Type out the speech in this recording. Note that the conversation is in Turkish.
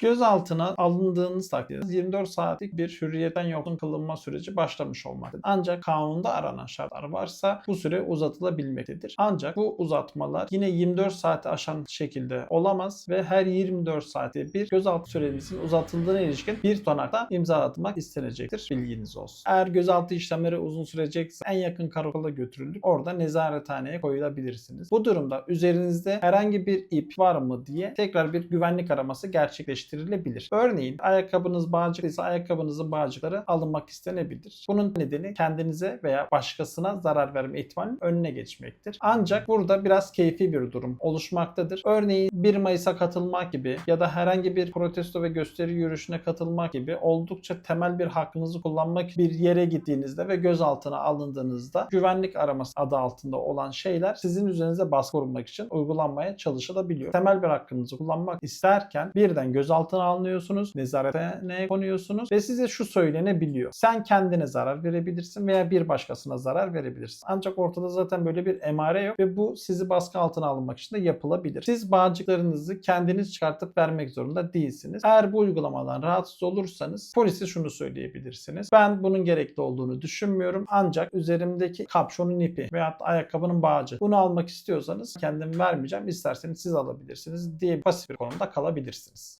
Gözaltına alındığınız takdirde 24 saatlik bir hürriyetten yoksun kılınma süreci başlamış olmaktadır. Ancak kanunda aranan şartlar varsa bu süre uzatılabilmektedir. Ancak bu uzatmalar yine 24 saati aşan şekilde olamaz ve her 24 saatte bir gözaltı sürenizin uzatıldığına ilişkin bir tutanakta imza atmak istenecektir. Bilginiz olsun. Eğer gözaltı işlemleri uzun sürecekse en yakın karakola götürülüp orada nezarethaneye koyulabilirsiniz. Bu durumda üzerinizde herhangi bir ip var mı diye tekrar bir güvenlik araması gerçekleştirilebilir. Örneğin ayakkabınız bağcıklıysa ayakkabınızın bağcıkları alınmak istenebilir. Bunun nedeni kendinize veya başkasına zarar verme ihtimalinin önüne geçmektir. Ancak burada biraz keyfi bir durum oluşmaktadır. Örneğin 1 Mayıs'a katılmak gibi ya da herhangi bir protesto ve gösteri yürüyüşüne katılmak gibi oldukça temel bir hakkınızı kullanmak bir yere gittiğinizde ve gözaltına alındığınızda güvenlik araması adı altında olan şeyler sizin üzerinize baskı kurmak için uygulanmaya çalışılabiliyor. Temel bir hakkınızı kullanmak isterken birden gözaltına alınıyorsunuz, nezarethaneye konuyorsunuz ve size şu söylenebiliyor. Sen kendine zarar verebilirsin veya bir başkasına zarar verebilirsin. Ancak ortada zaten böyle bir emare yok ve bu sizi baskı altına alınmak için de yapılabilir. Siz bağcıklarınızı kendiniz çıkartıp vermek zorunda değilsiniz. Eğer bu uygulamadan rahatsız olursanız polise şunu söyleyebilirsiniz. Ben bunun gerekli olduğunu düşünmüyorum ancak üzerimdeki kapşonun ipi veya ayakkabının bağcı bunu almak istiyorsanız kendim vermeyeceğim. İsterseniz siz alabilirsiniz diye pasif bir konumda kalabilirsiniz.